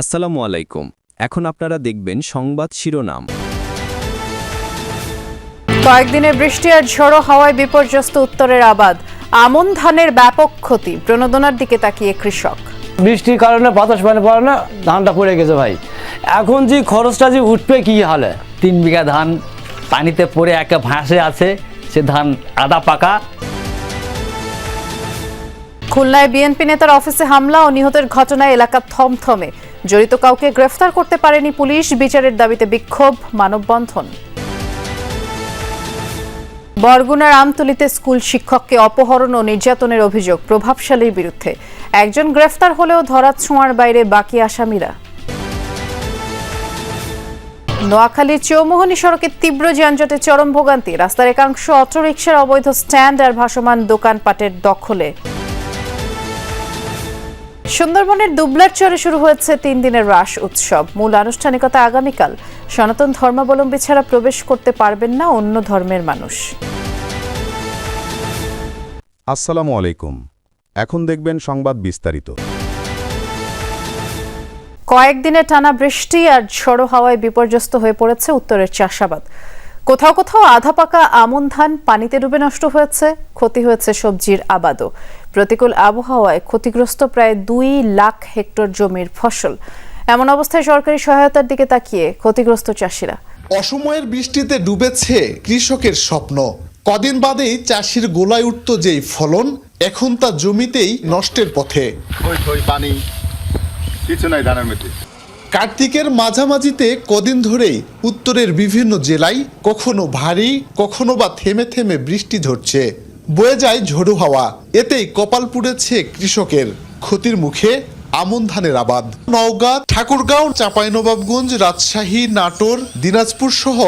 আসসালামু আলাইকুম। এখন আপনারা দেখবেন সংবাদ শিরোনাম। কয়েকদিনের বৃষ্টি আর ঝড়ো হাওয়ায় বিপর্যস্ত উত্তরের আবাদ। আমন ধানের ব্যাপক ক্ষতি প্রণোদনার দিকে তাকিয়ে কৃষক। বৃষ্টির কারণে বাতাস পানি পড়ে না ধানটা পড়ে গেছে ভাই। এখন যে খরচটা যে উঠবে কি হালে? তিন বিঘা ধান পানিতে পড়ে একটা ভাসে আছে সে ধান আদা পাকা। খুলনায় বিএনপি নেতার অফিসে হামলা ও নিহতের ঘটনায় এলাকা থমথমে। জড়িত কাউকে গ্রেফতার করতে পারেনি পুলিশ, বিচারের দাবিতে বিক্ষোভ, মানববন্ধন। বরগুনার আমতলিতে স্কুল শিক্ষককে অপহরণ ও নির্যাতনের অভিযোগ প্রভাবশালীর বিরুদ্ধে। একজন গ্রেফতার হলেও ধরা ছোঁয়ার বাইরে বাকি আসামিরা। নোয়াখালীর চৌমোহনী সড়কে তীব্র যানজটে চরম ভোগান্তি। রাস্তার একাংশ অটোরিকশার অবৈধ স্ট্যান্ড আর ভাসমান দোকানপাটের দখলে। সুন্দরবনের দুবলার চরে শুরু হয়েছে তিন দিনের রাস উৎসব। মূল আনুষ্ঠানিকতা আগামীকাল। সনাতন ধর্মাবলম্বী ছাড়া প্রবেশ করতে পারবেন না অন্য ধর্মের মানুষ। আসসালামু আলাইকুম। এখন দেখবেন সংবাদ বিস্তারিত। কয়েকদিনে টানা বৃষ্টি আর ঝড়ো হাওয়ায় বিপর্যস্ত হয়ে পড়েছে উত্তরের চাষাবাদ। কোথাও কোথাও আধা পাকা আমন ধান পানিতে ডুবে নষ্ট হয়েছে ক্ষতি হয়েছে সবজির আবাদও। প্রতিকূল আবহাওয়ায় ক্ষতিগ্রস্ত প্রায় দুই লাখ হেক্টর জমির ফসল। এমন অবস্থায় সরকারি সহায়তার দিকে তাকিয়ে ক্ষতিগ্রস্ত চাষিরা। অসময়ের বৃষ্টিতে ডুবেছে কৃষকের স্বপ্ন। কদিন বাদেই চাষির গোলায় উঠত যেই ফলন এখন তা জমিতেই নষ্টের পথে। থই থই পানি কিছু নাই ধানের মধ্যে কার্তিকের মাঝামাঝিতে কদিন ধরেই উত্তরের বিভিন্ন জেলায় কখনো ভারী কখনো বা থেমে থেমে বৃষ্টি ধরছে। বয়ে যায় ঝড়ো হাওয়া। এতেই কপাল পুড়েছে কৃষকের ক্ষতির মুখে আমন ধানের আবাদ। নওগাঁ ঠাকুরগাঁও চাঁপাইনবাবগঞ্জ রাজশাহী নাটোর দিনাজপুর সহ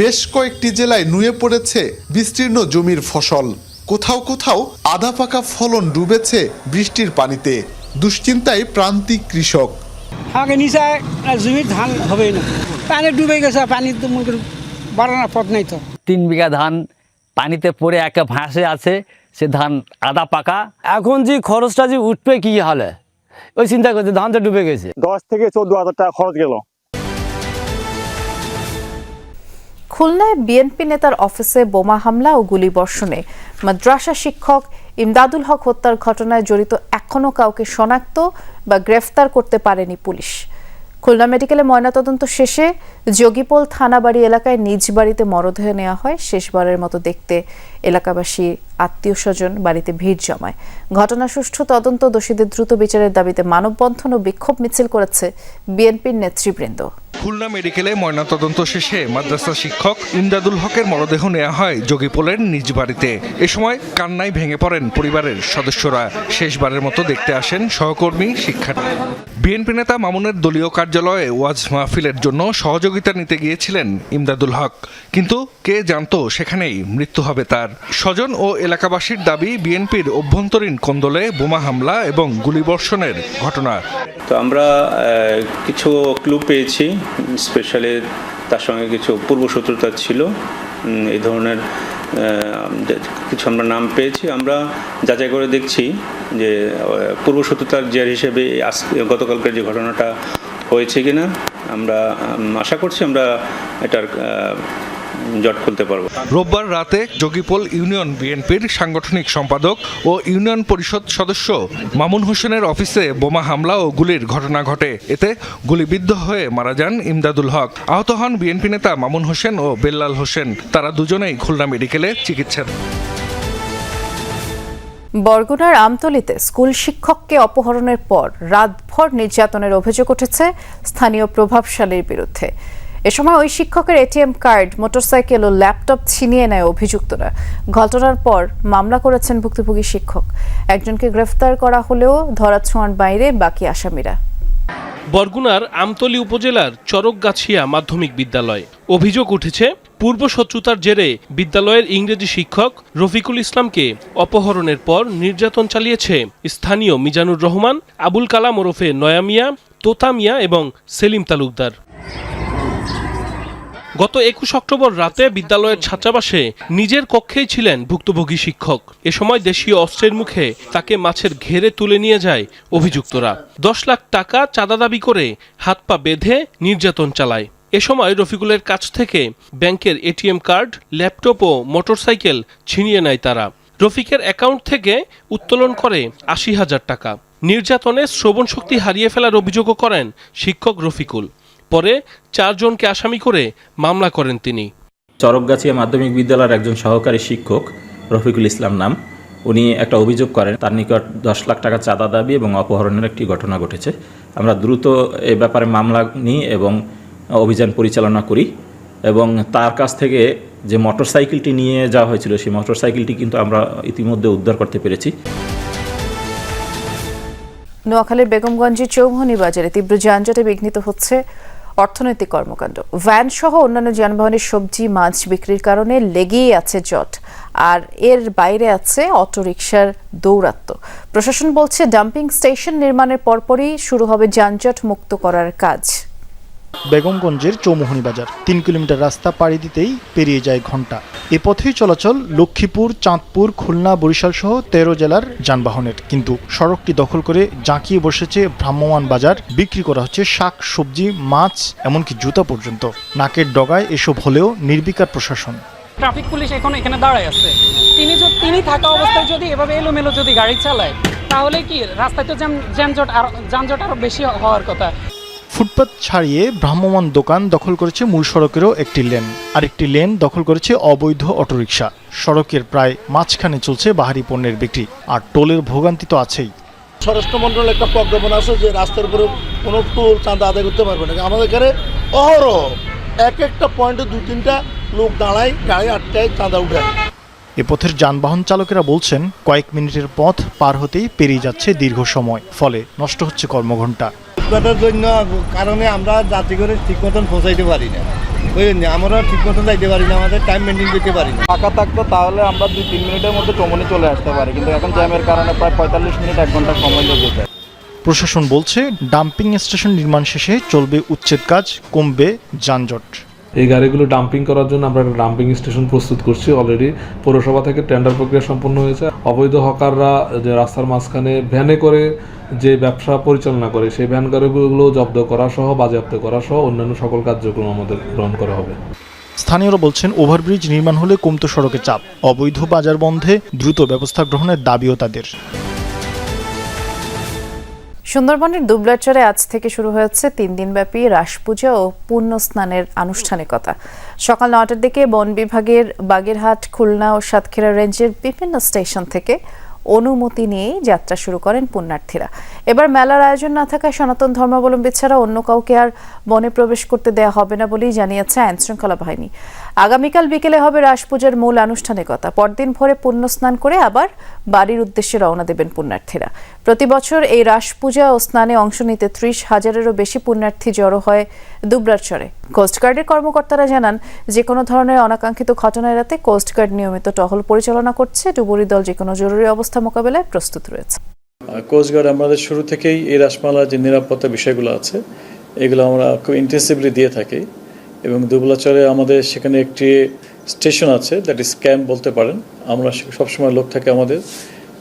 বেশ কয়েকটি জেলায় নুয়ে পড়েছে বিস্তীর্ণ জমির ফসল। কোথাও কোথাও আধা পাকা ফলন ডুবেছে বৃষ্টির পানিতে। দুশ্চিন্তায় প্রান্তিক কৃষক। আগে নিচে জমির ধান হবে না। পানি ডুবে গেছে পানি তো মনে করি বাড়ানোর পথ নাই তো। তিন বিঘা ধান পানিতে পড়ে একটা ভাসে আছে সে ধান আদা পাকা। এখন যে খরচটা যে উঠবে কি হলে? ওই চিন্তা করছে ধানটা ডুবে গেছে। দশ থেকে চোদ্দ হাজার টাকা খরচ গেল। খুলনায় বিএনপি নেতার অফিসে বোমা হামলা ও গুলিবর্ষণে মাদ্রাসা শিক্ষক ইমদাদুল হক হত্যার ঘটনায় জড়িত এখনও কাউকে শনাক্ত বা গ্রেফতার করতে পারেনি পুলিশ। খুলনা মেডিকেলে ময়নাতদন্ত শেষে যোগীপোল থানাবাড়ি এলাকায় নিজ বাড়িতে মরদেহ নেওয়া হয়। শেষবারের মতো দেখতে এলাকাবাসী, আত্মীয় স্বজন বাড়িতে ভিড় জমায়। ঘটনা সুষ্ঠু, তদন্ত দোষীদের দ্রুত বিচারের দাবিতে মানববন্ধন ও বিক্ষোভ মিছিল করেছে বিএনপির নেতৃবৃন্দ। খুলনা মেডিকেলে ময়নাতদন্ত শেষে মাদ্রাসা শিক্ষক ইমদাদুল হকের মরদেহ নেওয়া হয় যোগীপোলের নিজ বাড়িতে। এ সময় কান্নায় ভেঙে পড়েন পরিবারের সদস্যরা। শেষবারের মতো দেখতে আসেন সহকর্মী, শিক্ষার্থী। বিএনপি নেতা মামুনের দলীয় কার্যালয়ে ওয়াজ মাহফিলের জন্য সহযোগিতা নিতে গিয়েছিলেন ইমদাদুল হক। কিন্তু কে জানতো সেখানেই মৃত্যু হবে তার। স্বজন ও এলাকাবাসীর দাবি, বিএনপির অভ্যন্তরীণ কোন্দলে বোমা হামলা এবং গুলিবর্ষণের ঘটনা। তো আমরা কিছু ক্লু পেয়েছি। স্পেশালি তার সঙ্গে কিছু পূর্বশত্রুতা ছিল। এই ধরনের কিছু আমরা নাম পেয়েছি। আমরা যাচাই করে দেখছি যে পূর্ব পূর্বশত্রুতার জের হিসেবে গতকালকের যে ঘটনাটা হয়েছে কিনা, আমরা আশা করছি আমরা এটার জট খুলতে পারব। রোববার রাতে যোগীপোল ইউনিয়ন বিএনপির সাংগঠনিক সম্পাদক ও ইউনিয়ন পরিষদ সদস্য মামুন হোসেনের অফিসে বোমা হামলা ও গুলির ঘটনা ঘটে। এতে গুলিবিদ্ধ হয়ে মারা যান ইমদাদুল হক। আহত হন বিএনপি নেতা মামুন হোসেন ও বেল্লাল হোসেন। তারা দুজনেই খুলনা মেডিকেলে চিকিৎসা বরগুনার আমতলিতে স্কুল শিক্ষককে অপহরণের পর রাতভর নির্যাতনের অভিযোগ উঠেছে স্থানীয় প্রভাবশালীর বিরুদ্ধে। এ সময় ওই শিক্ষকের এটিএম কার্ড, মোটরসাইকেল ও ল্যাপটপ ছিনিয়ে নেয় অভিযুক্তরা। ঘটনার পর মামলা করেছেন ভুক্তভোগী শিক্ষক। একজনকে গ্রেফতার করা হলেও ধরাছোঁয়ার বাইরে বাকি আসামিরা। বরগুনার আমতলী উপজেলার চরকগাছিয়া মাধ্যমিক বিদ্যালয় অভিযোগ উঠেছে, পূর্ব শত্রুতার জেরে বিদ্যালয়ের ইংরেজি শিক্ষক রফিকুল ইসলামকে অপহরণের পর নির্যাতন চালিয়েছে স্থানীয় মিজানুর রহমান, আবুল কালাম ওরফে নয়ামিয়া তোতা মিয়া এবং সেলিম তালুকদার। গত একুশ অক্টোবর রাতে বিদ্যালয়ের ছাত্রাবাসে নিজের কক্ষেই ছিলেন ভুক্তভোগী শিক্ষক। এ সময় দেশীয় অস্ত্রের মুখে তাকে মাছের ঘেরে তুলে নিয়ে যায় অভিযুক্তরা। দশ লাখ টাকা চাঁদা দাবি করে হাত পা বেঁধে নির্যাতন চালায়। এ সময় রফিকুলের কাছ থেকে ব্যাংকের এটিএম কার্ড, ল্যাপটপ ও মোটরসাইকেল ছিনিয়ে নেয় তারা। রফিকের অ্যাকাউন্ট থেকে উত্তোলন করে আশি হাজার টাকা। নির্যাতনে শ্রবণ শক্তি হারিয়ে ফেলার অভিযোগও করেন শিক্ষক রফিকুল। পরে চারজনকে আসামি করে মামলা করেন তিনি। চরকগাছিয়া মাধ্যমিক বিদ্যালয়ের একজন সহকারী শিক্ষক রফিকুল ইসলাম নাম। উনি একটা অভিযোগ করেন তার নিকট দশ লাখ টাকা চাঁদা দাবি এবং অপহরণের একটি ঘটনা ঘটেছে। আমরা দ্রুত এ ব্যাপারে মামলা নিই এবং অভিযান পরিচালনা করি এবং তার কাছ থেকে যে মোটরসাইকেলটি নিয়ে যাওয়া হয়েছিল সেই মোটরসাইকেলটি কিন্তু আমরা ইতিমধ্যে উদ্ধার করতে পেরেছি। নোয়াখালীর বেগমগঞ্জের চৌমহনী বাজারে তীব্র যানজটে বিঘ্নিত হচ্ছে অর্থনৈতিক কর্মকাণ্ড। ভ্যান সহ অন্যান্য যানবাহনের সবজি, মাছ বিক্রির কারণে লেগেই আছে জট, আর এর বাইরে আছে অটোরিকশার দৌরাত্ম প্রশাসন বলছে, ডাম্পিং স্টেশন নির্মাণের পরপরই শুরু হবে যানজট মুক্ত করার কাজ। বেগমগঞ্জের চৌমোহনী বাজার তিন কিলোমিটার রাস্তা পাড়ি দিতেই পেরিয়ে যায় ঘণ্টা এ পথেই চলাচল লক্ষ্মীপুর, চাঁদপুর, খুলনা, বরিশাল সহ তেরো জেলার যানবাহনের। কিন্তু সড়কটি দখল করে জাঁকিয়ে বসেছে ভ্রাম্যমান বাজার। বিক্রি করা হচ্ছে শাক, সবজি, মাছ, এমনকি জুতা পর্যন্ত। নাকের ডগায় এসব হলেও নির্বিকার প্রশাসন। ট্রাফিক পুলিশ এখন এখানে দাঁড়ায় আছে। তিনি তিনি থাকা অবস্থায় যদি এভাবে এলোমেলো যদি গাড়ি চালায়, তাহলে কি রাস্তায় তো জ্যামজট আর, যানজট আরও বেশি হওয়ার কথা। ফুটপাত ছাড়িয়ে ভ্রাম্যমান দোকান দখল করেছে মূল সড়কেরও একটি লেন। আরেকটি লেন দখল করেছে অবৈধ অটোরিকশা। সড়কের প্রায় মাঝখানে চলছে বাহারি পণ্যের বিক্রি। আর টোলের ভোগান্তি তো আছেই। স্বরাষ্ট্র মন্ত্রণালয়ের একটা প্রজ্ঞাপন আছে যে রাস্তার উপরে কোনো টোল চাঁদা আদায় করতে পারবে না। আমাদের এখানে অহরহ এক একটা পয়েন্টে দু তিনটা লোক দাঁড়ায় গাড়ি আটটায় চাঁদা উঠায়। এ পথের যানবাহন চালকেরা বলছেন কয়েক মিনিটের পথ পার হতেই পেরিয়ে যাচ্ছে দীর্ঘ সময় ফলে নষ্ট হচ্ছে কর্মঘণ্টা। ফুটপাতের জন্য কারণে আমরা যাতে করে ঠিক মতন পৌঁছাইতে পারি না। বুঝলেন আমরা ঠিক মতন যাইতে পারি না আমাদের টাইম মেনটেন করতে পারি না। ফাঁকা থাকতো তাহলে আমরা দুই তিন মিনিটের মধ্যে চমনে চলে আসতে পারি কিন্তু এখন জ্যামের কারণে প্রায় পঁয়তাল্লিশ মিনিট এক ঘণ্টা সময় লেগে যায়। প্রশাসন বলছে ডাম্পিং স্টেশন নির্মাণ শেষে চলবে উচ্ছেদ কাজ কমবে যানজট। এই গাড়িগুলো ডাম্পিং করার জন্য আমরা একটা ডাম্পিং স্টেশন প্রস্তুত করছি অলরেডি পৌরসভা থেকে টেন্ডার প্রক্রিয়া সম্পন্ন হয়েছে। অবৈধ হকাররা যে রাস্তার মাঝখানে ভ্যানে করে যে ব্যবসা পরিচালনা করে, সেই ভ্যান গাড়িগুলো জব্দ করা সহ, বাজেয়াপ্ত করা সহ অন্যান্য সকল কার্যক্রম আমাদের গ্রহণ করা হবে। স্থানীয়রা বলছেন ওভারব্রিজ নির্মাণ হলে কমতো সড়কে চাপ। অবৈধ বাজার বন্ধে দ্রুত ব্যবস্থা গ্রহণের দাবিও তাদের। সুন্দরবনের দুবলাচরে আজ থেকে শুরু হয়েছে তিন দিনব্যাপী রাস পূজা ও পুণ্য স্নানের আনুষ্ঠানিকতা। সকাল নটার দিকে বন বিভাগের বাগেরহাট, খুলনা ও সাতক্ষীরা রেঞ্জের বিভিন্ন স্টেশন থেকে অনুমতি নিয়েই যাত্রা শুরু করেন পুণ্যার্থীরা। এবার মেলার আয়োজন না থাকায় সনাতন ধর্মাবলম্বী ছাড়া অন্য কাউকে আর বনে প্রবেশ করতে দেয়া হবে না বলেই জানিয়েছে আইন শৃঙ্খলা বাহিনী। আগামীকাল বিকেলে হবে রাস পূজার মূল আনুষ্ঠানিকতা। পরদিন ভোরে পুণ্য স্নান করে আবার বাড়ির উদ্দেশ্যে রওনা দেবেন পুণ্যার্থীরা। প্রতি বছর এই রাস পূজা ও স্নানে অংশ নিতে ত্রিশ হাজারেরও বেশি পুণ্যার্থী জড়ো হয় দুবরাচরে কোস্টগার্ডের কর্মকর্তারা জানান, যে কোনো ধরনের অনাকাঙ্ক্ষিত ঘটনা এড়াতে কোস্টগার্ড নিয়মিত টহল পরিচালনা করছে। ডুবুরি দল যে কোনো জরুরি অবস্থা মোকাবেলায় প্রস্তুত রয়েছে। কোস্টগার্ড আমাদের শুরু থেকেই এই রাসমালার যে নিরাপত্তা বিষয়গুলো আছে, এগুলো আমরা খুব ইন্টেন্সিভলি দিয়ে থাকি এবং দুবলাচরে আমাদের সেখানে একটি স্টেশন আছে দ্যাট ইজ ক্যাম্প বলতে পারেন। আমরা সবসময় লোক থাকে আমাদের।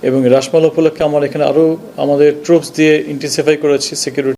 এবং রাসমাল উপলক্ষে আমার এখানে আরও আমাদের ট্রুপস দিয়ে ইন্টেন্সিফাই করেছি সিকিউরিটি